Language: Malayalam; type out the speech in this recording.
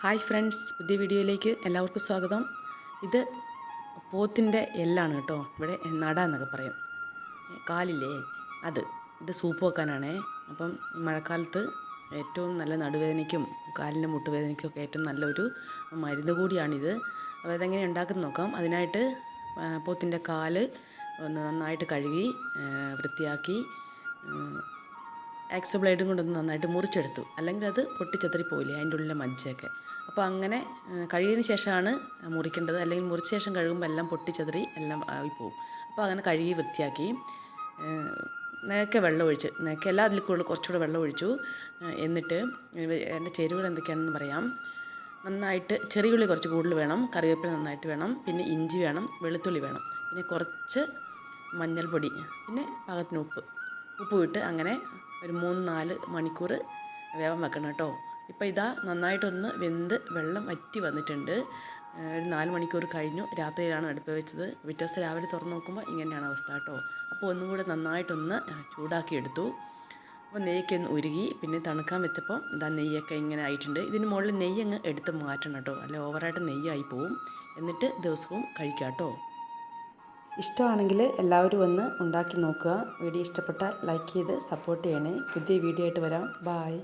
ഹായ് ഫ്രണ്ട്സ് പുതിയ വീഡിയോയിലേക്ക് എല്ലാവർക്കും സ്വാഗതം. ഇത് പോത്തിന്റെ എല്ലാണ് കേട്ടോ. ഇവിടെ നട എന്നൊക്കെ പറയും. കാലില്ലേ? അത്. ഇത് സൂപ്പ് വെക്കാനാണേ. അപ്പം മഴക്കാലത്ത് ഏറ്റവും നല്ല നടുവേദനയ്ക്കും കാലിന്റെ മുട്ടുവേദനയ്ക്കും ഒക്കെ ഏറ്റവും നല്ലൊരു മരുന്ന് കൂടിയാണിത്. അപ്പോൾ അതെങ്ങനെ ഉണ്ടാക്കുന്ന നോക്കാം. അതിനായിട്ട് പോത്തിന്റെ കാൽ ഒന്ന് നന്നായിട്ട് കഴുകി വൃത്തിയാക്കി ആക്സ് ബ്ലേഡും കൊണ്ടൊന്ന് നന്നായിട്ട് മുറിച്ചെടുത്തു. അല്ലെങ്കിൽ അത് പൊട്ടിച്ചെത്തറി പോയില്ലേ അതിന്റെ ഉള്ളിലെ മജ്ജയൊക്കെ. അപ്പോൾ അങ്ങനെ കഴുകിയതിന് ശേഷമാണ് മുറിക്കേണ്ടത്. അല്ലെങ്കിൽ മുറിച്ച ശേഷം കഴുകുമ്പോൾ എല്ലാം പൊട്ടിച്ചെതറി എല്ലാം ആയി പോകും അപ്പോൾ അങ്ങനെ കഴുകി വൃത്തിയാക്കി. നേക്കെ വെള്ളം ഒഴിച്ച് നേക്കെ എല്ലാ അതിൽ കൂടുതൽ കുറച്ചുകൂടെ വെള്ളം ഒഴിച്ചു. എന്നിട്ട് എന്റെ ചേരുവകൾ എന്തൊക്കെയാണെന്ന് പറയാം. നന്നായിട്ട് ചെറിയ ഉള്ളി കുറച്ച് കൂടുതൽ വേണം കറിവേപ്പില നന്നായിട്ട് വേണം പിന്നെ ഇഞ്ചി വേണം വെളുത്തുള്ളി വേണം പിന്നെ കുറച്ച് മഞ്ഞൾപ്പൊടി പിന്നെ പാകത്തിന് ഉപ്പ്. ഉപ്പ് ഇട്ട് അങ്ങനെ ഒരു മൂന്ന് നാല് മണിക്കൂർ വേവം വെക്കണം കേട്ടോ. ഇപ്പോൾ ഇതാ നന്നായിട്ടൊന്ന് വെന്ത് വെള്ളം വറ്റി വന്നിട്ടുണ്ട്. ഒരു നാല് മണിക്കൂർ കഴിഞ്ഞു. രാത്രിയിലാണ് അടുപ്പ് വെച്ചത്. പിറ്റേ ദിവസം രാവിലെ തുറന്ന് നോക്കുമ്പോൾ ഇങ്ങനെയാണ് അവസ്ഥ കേട്ടോ. അപ്പോൾ ഒന്നും കൂടെ നന്നായിട്ടൊന്ന് ചൂടാക്കി എടുത്തു. അപ്പോൾ നെയ്യൊക്കെ ഒന്ന് ഉരുകി പിന്നെ തണുക്കാൻ വെച്ചപ്പോൾ ഇതാ നെയ്യൊക്കെ ഇങ്ങനെ ആയിട്ടുണ്ട്. ഇതിന് മുകളിൽ നെയ്യ് അങ്ങ് എടുത്ത് മാറ്റണം കേട്ടോ. അല്ല ഓവറായിട്ട് നെയ്യായി പോവും. എന്നിട്ട് ദിവസവും കഴിക്കാം കേട്ടോ. ഇഷ്ടമാണെങ്കിൽ എല്ലാവരും ഒന്ന് ഉണ്ടാക്കി നോക്കുക. വീഡിയോ ഇഷ്ടപ്പെട്ടാൽ ലൈക്ക് ചെയ്ത് സപ്പോർട്ട് ചെയ്യണേ. പുതിയ വീഡിയോ ആയിട്ട് വരാം. ബായ്